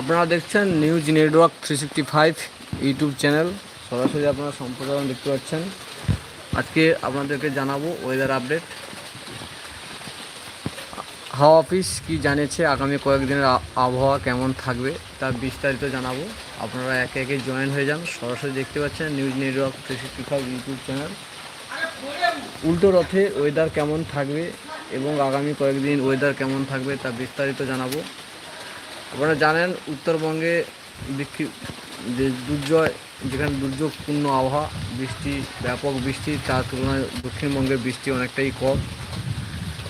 আপনারা দেখছেন news network three sixty five YouTube channel সরাসরি আপনারা সম্প্রসারণ দেখতে পাচ্ছেন। আজকে আপনাদেরকে জানাব ওয়েদার আপডেট হাওয়া অফিস কি জানিয়েছে? আগামী কয়েকদিনের আবহাওয়া কেমন থাকবে? তা বিস্তারিত জানাব। আপনারা একে একে জয়েন হয়ে যান। সরাসরি দেখতে পাচ্ছেন news network three sixty five YouTube channel উল্টো রথে ওয়েদার কেমন থাকবে এবং আগামী কয়েকদিন ওয়েদার কেমন থাকবে তা বিস্তারিত জানাব। আপনারা জানেন, উত্তরবঙ্গে বিক্ষি যে দুর্জয় যেখানে দুর্যোগপূর্ণ আবহাওয়া, বৃষ্টি, ব্যাপক বৃষ্টি, তার তুলনায় দক্ষিণবঙ্গে বৃষ্টি অনেকটাই কম।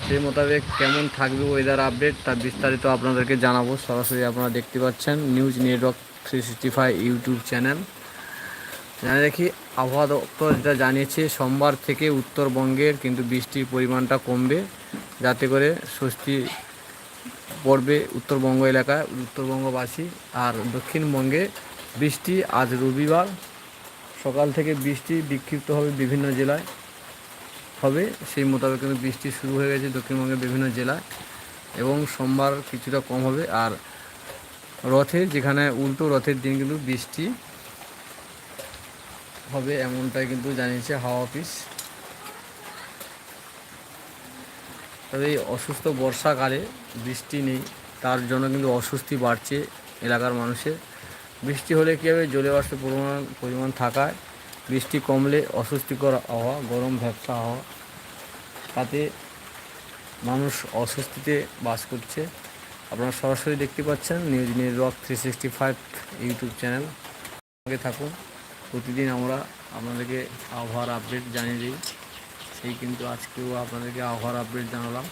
সেই মোতাবেক কেমন থাকবে ওয়েদার আপডেট তা বিস্তারিত আপনাদেরকে জানাব। সরাসরি আপনারা দেখতে পাচ্ছেন news network three sixty five YouTube channel জানা রাখি, আবহাওয়া দপ্তর যেটা জানিয়েছে, সোমবার থেকে উত্তরবঙ্গের কিন্তু বৃষ্টির পরিমাণটা কমবে। যাতে করে স্বস্তি পড়বে উত্তরবঙ্গ এলাকায় উত্তরবঙ্গবাসী আর দক্ষিণবঙ্গে বৃষ্টি আজ রবিবার। সকাল থেকে বৃষ্টি বিক্ষিপ্ত হবে বিভিন্ন জেলায় হবে। সেই মোতাবেক কিন্তু বৃষ্টি শুরু হয়ে গেছে দক্ষিণবঙ্গের বিভিন্ন জেলায় এবং সোমবার কিছুটা কম হবে। আর রথে যেখানে উল্টো রথের দিন কিন্তু বৃষ্টি হবে এমনটাই কিন্তু জানিয়েছে হাওয়া অফিস। তবে এই অসুস্থ বর্ষাকালে বৃষ্টি নেই, তার জন্য কিন্তু অস্বস্তি বাড়ছে এলাকার মানুষের। বৃষ্টি হলে কী হবে? জলে বাষ্পের পরিমাণ পরিমাণ থাকায় বৃষ্টি কমলে অস্বস্তিকর আবহাওয়া, গরম ভ্যাবসা আবহাওয়া, তাতে মানুষ অস্বস্তিতে বাস করছে। আপনারা সরাসরি দেখতে পাচ্ছেন news network three sixty five YouTube channel. সঙ্গে থাকুন, প্রতিদিন আমরা আপনাদেরকে আবহাওয়ার আপডেট জানিয়ে দিই। সেই কিন্তু আজকেও আপনাদেরকে আবহাওয়ার আপডেট জানালাম।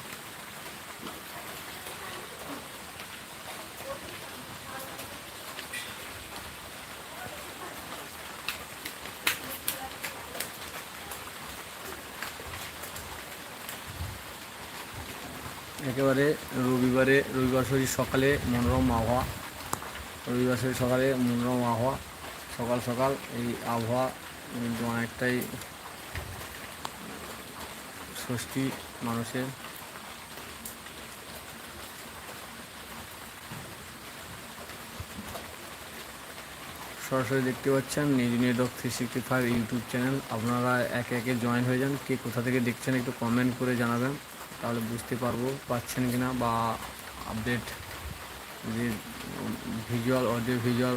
একেবারে রবিবারে, রবিবার শরীর সকালে মনোরম আবহাওয়া। রবিবার শরীর সকালে মনোরম আবহাওয়া। সকাল সকাল এই আবহাওয়া কিন্তু অনেকটাই স্বস্তি মানুষের। সরাসরি দেখতে পাচ্ছেন news network three sixty five YouTube channel. আপনারা একে একে জয়েন হয়ে যান। কে কোথা থেকে দেখছেন একটু কমেন্ট করে জানাবেন। তাহলে বুঝতে পারব পাচ্ছেন কি না বা আপডেট যে ভিজুয়াল অডিও ভিজুয়াল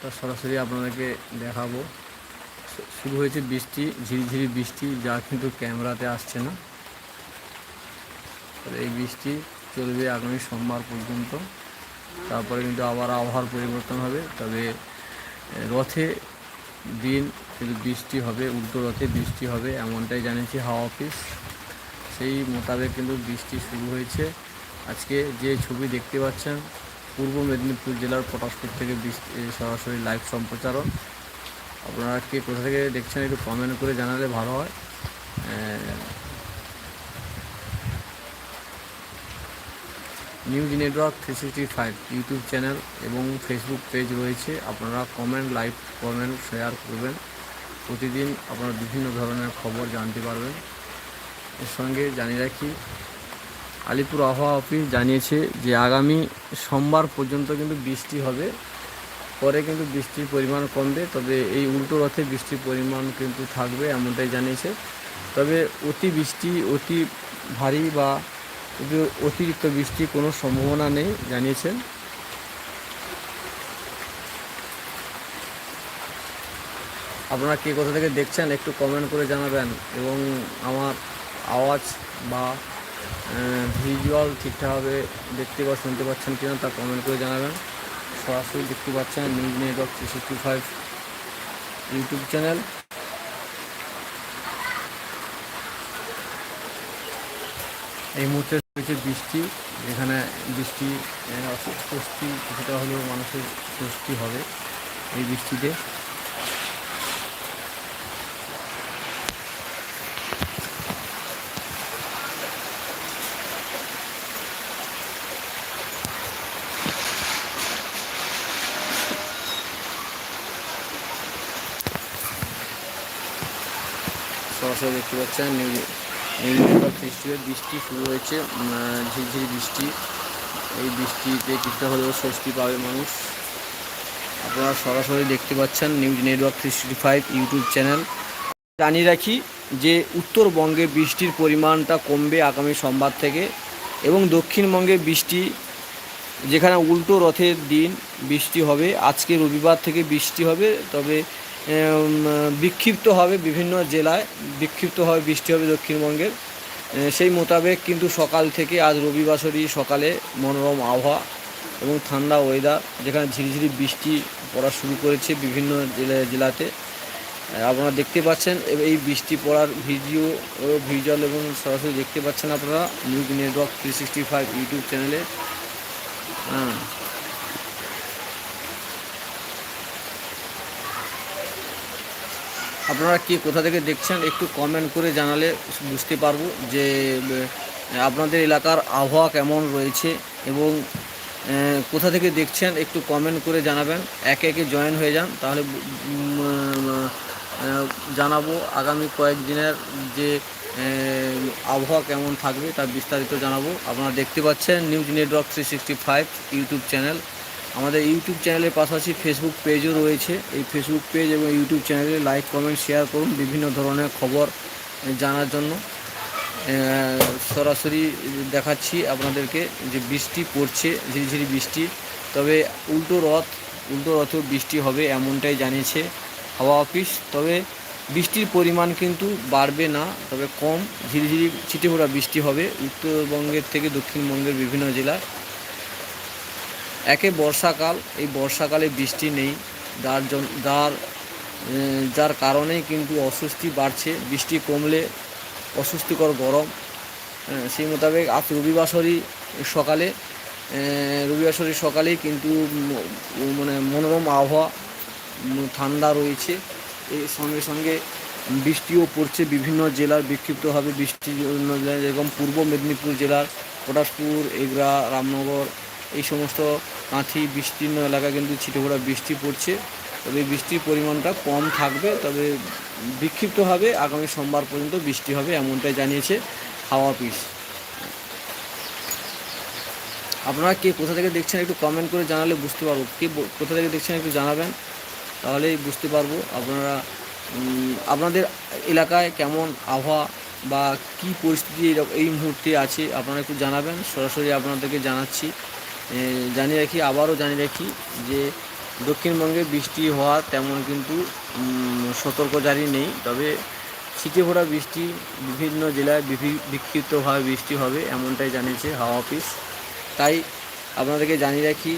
তা সরাসরি আপনাদেরকে দেখাবো। শুরু হয়েছে বৃষ্টি, ঝিরিঝিরি বৃষ্টি, যা কিন্তু ক্যামেরাতে আসছে না। এই বৃষ্টি চলবে আগামী সোমবার পর্যন্ত। তারপরে কিন্তু আবার আবহাওয়ার পরিবর্তন হবে। তবে রথে দিন কিন্তু বৃষ্টি হবে, উল্টো রথে বৃষ্টি হবে, এমনটাই জানিয়েছি হাওয়া অফিস। সেই মোতাবেক কিন্তু বৃষ্টি শুরু হয়েছে। আজকে যে ছবি দেখতে পাচ্ছেন, পূর্ব মেদিনীপুর জেলার পটাশপুর থেকে বৃষ্টি সরাসরি লাইভ সম্প্রচারণ আপনারা কে কোথা থেকে দেখছেন একটু কমেন্ট করে জানালে ভালো হয়। News network three sixty five YouTube channel এবং ফেসবুক পেজ রয়েছে। আপনারা কমেন্ট লাইভ কমেন্ট শেয়ার করবেন। প্রতিদিন আপনারা বিভিন্ন ধরনের খবর জানতে পারবেন। এর সঙ্গে জানিয়ে রাখি, আলিপুর আবহাওয়া অফিস জানিয়েছে যে আগামী সোমবার পর্যন্ত কিন্তু বৃষ্টি হবে। পরে কিন্তু বৃষ্টির পরিমাণ কমবে, তবে এই উল্টো রথে বৃষ্টির পরিমাণ কিন্তু থাকবে এমনটাই জানিয়েছে। তবে অতি বৃষ্টি, অতি ভারী বা অতিরিক্ত বৃষ্টির কোনো সম্ভাবনা নেই জানিয়েছেন। আপনারা কে কোথা থেকে দেখছেন একটু কমেন্ট করে জানাবেন এবং আমার আওয়াজ বা ভিজুয়াল ঠিকঠাকভাবে দেখতে বা শুনতে পাচ্ছেন কিনা তা কমেন্ট করে জানাবেন। সরাসরি দেখতে পাচ্ছেন news network three sixty five YouTube channel. এই মুহূর্তে রয়েছে বৃষ্টি যেখানে বৃষ্টি স্বস্তি কিছুটা হলেও মানুষের স্বস্তি হবে এই বৃষ্টিতে। সরাসরি দেখতে পাচ্ছেন। নিউজ নেটওয়ার্ক ফেস্টিভ্যাল বৃষ্টি শুরু হয়েছে। ঝিরঝিরি বৃষ্টি। এই বৃষ্টিতে কিছুটা হলেও স্বস্তি পাবে মানুষ। আপনারা সরাসরি দেখতে পাচ্ছেন news network three five YouTube channel. জানিয়ে রাখি যে, উত্তরবঙ্গে বৃষ্টির পরিমাণটা কমবে আগামী সোমবার থেকে এবং দক্ষিণবঙ্গে বৃষ্টি, যেখানে উল্টো রথের দিন বৃষ্টি হবে, আজকে রবিবার থেকে বৃষ্টি হবে। তবে বিক্ষিপ্ত হবে বিভিন্ন জেলায়, বিক্ষিপ্ত হবে, বৃষ্টি হবে দক্ষিণবঙ্গের। সেই মোতাবেক কিন্তু সকাল থেকে আজ রবিবাসরই সকালে মনোরম আবহাওয়া এবং ঠান্ডা ওয়েদার যেখানে ঝিরিঝিরি বৃষ্টি পড়া শুরু করেছে বিভিন্ন জেলা, জেলাতে। আপনারা দেখতে পাচ্ছেন এই বৃষ্টি পড়ার ভিডিও ভিজুয়াল এবং সরাসরি দেখতে পাচ্ছেন আপনারা news network three sixty five YouTube চ্যানেলে হ্যাঁ। আপনারা কি কোথা থেকে দেখছেন একটু কমেন্ট করে জানালে বুঝতে পারব যে আপনাদের এলাকার আবহাওয়া কেমন রয়েছে এবং কোথা থেকে দেখছেন একটু কমেন্ট করে জানাবেন। একে একে জয়েন হয়ে যান, তাহলে জানাব আগামী কয়েকদিনের যে আবহাওয়া কেমন থাকবে তার বিস্তারিত জানাব। আপনারা দেখতে পাচ্ছেন news network three sixty five YouTube channel আমাদের ইউটিউব চ্যানেলের পাশাপাশি ফেসবুক পেজও রয়েছে। এই ফেসবুক পেজ এবং ইউটিউব চ্যানেলে লাইক কমেন্ট শেয়ার করুন বিভিন্ন ধরনের খবর জানার জন্য। সরাসরি দেখাচ্ছি আপনাদেরকে যে বৃষ্টি পড়ছে, ঝিরিঝিরি বৃষ্টি। তবে উল্টো রথ, উল্টো রথেও বৃষ্টি হবে এমনটাই জানিয়েছে হাওয়া অফিস। তবে বৃষ্টির পরিমাণ কিন্তু বাড়বে না, তবে কম। ঝিরিঝিরি ছিটেফোঁটা বৃষ্টি হবে। উত্তরবঙ্গের থেকে দক্ষিণবঙ্গের বিভিন্ন জেলায় একে বর্ষাকাল, এই বর্ষাকালে বৃষ্টি নেই। যার যার যার কারণেই কিন্তু অস্বস্তি বাড়ছে। বৃষ্টি কমলে অস্বস্তিকর গরম। সেই মোতাবেক আজ রবিবাসরই সকালে রবিবাসরই সকালেই কিন্তু মানে মনোরম আবহাওয়া ঠান্ডা রয়েছে। এর সঙ্গে সঙ্গে বৃষ্টিও পড়ছে বিভিন্ন জেলার। বিক্ষিপ্তভাবে বৃষ্টি যেরকম পূর্ব মেদিনীপুর জেলার, পটাশপুর, এগরা, রামনগর এই সমস্ত কাঁথি বিস্তীর্ণ এলাকা কিন্তু ছিটেফোঁটা বৃষ্টি পড়ছে। তবে বৃষ্টির পরিমাণটা কম থাকবে, তবে বিক্ষিপ্তভাবে আগামী সোমবার পর্যন্ত বৃষ্টি হবে এমনটাই জানিয়েছে হাওয়া অফিস। আপনারা কে কোথা থেকে দেখছেন একটু কমেন্ট করে জানালে বুঝতে পারব। কে কোথা থেকে দেখছেন একটু জানাবেন, তাহলেই বুঝতে পারব আপনারা আপনাদের এলাকায় কেমন আবহাওয়া বা কি পরিস্থিতি এই- মুহূর্তে আছে, আপনারা একটু জানাবেন। সরাসরি আপনাদেরকে জানাচ্ছি। জানিয়ে রাখি, আবারও জানিয়ে রাখি যে দক্ষিণবঙ্গে বৃষ্টি হওয়া তেমন কিন্তু সতর্ক জারি নেই। তবে ছিটে ভরা বৃষ্টি, বিভিন্ন জেলায় বিক্ষিপ্তভাবে বৃষ্টি হবে, এমনটাই জানিয়েছে হাওয়া অফিস। তাই আপনাদেরকে জানিয়ে রাখি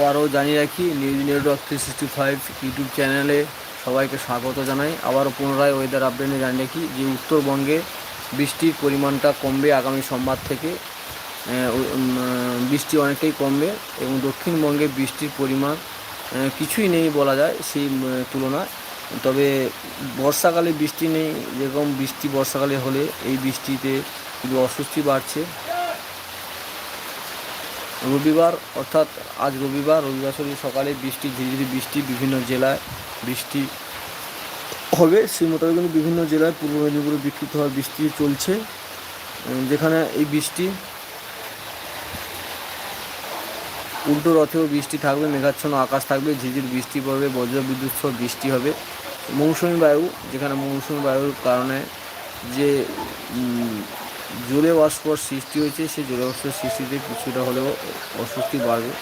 আবারও জানিয়ে রাখি news network three sixty five YouTube চ্যানেলে সবাইকে স্বাগত জানাই। আবারও পুনরায় ওয়েদার আপডেটে জানিয়ে রাখি যে উত্তরবঙ্গে বৃষ্টির পরিমাণটা কমবে আগামী সোমবার থেকে। বৃষ্টি অনেকটাই কমবে এবং দক্ষিণবঙ্গে বৃষ্টির পরিমাণ কিছুই নেই বলা যায় সেই তুলনায়। তবে বর্ষাকালে বৃষ্টি নেই, যেরকম বৃষ্টি বর্ষাকালে হলে এই বৃষ্টিতে অস্বস্তি বাড়ছে। রবিবার, অর্থাৎ আজ রবিবার রবিবার শরীর সকালে বৃষ্টি, ধীরে ধীরে বৃষ্টি বিভিন্ন জেলায় বৃষ্টি হবে। সেই মোতাবেক কিন্তু বিভিন্ন জেলায় পূর্ব মেদিনীপুরে বিক্ষিপ্ত হওয়ার বৃষ্টি চলছে। যেখানে এই বৃষ্টি উল্টো রথেও বৃষ্টি থাকবে, মেঘাচ্ছন্ন আকাশ থাকবে ঝিঝির বৃষ্টি পড়বে, বজ্রবিদ্যুৎ সহ বৃষ্টি হবে। মৌসুমি বায়ু, যেখানে মৌসুমি বায়ুর কারণে যে উম, বাস্পর সৃষ্টি হয়েছে সেই জোরে বাস্পর সৃষ্টিতে কিছুটা হলেও অস্বস্তি বাড়বে।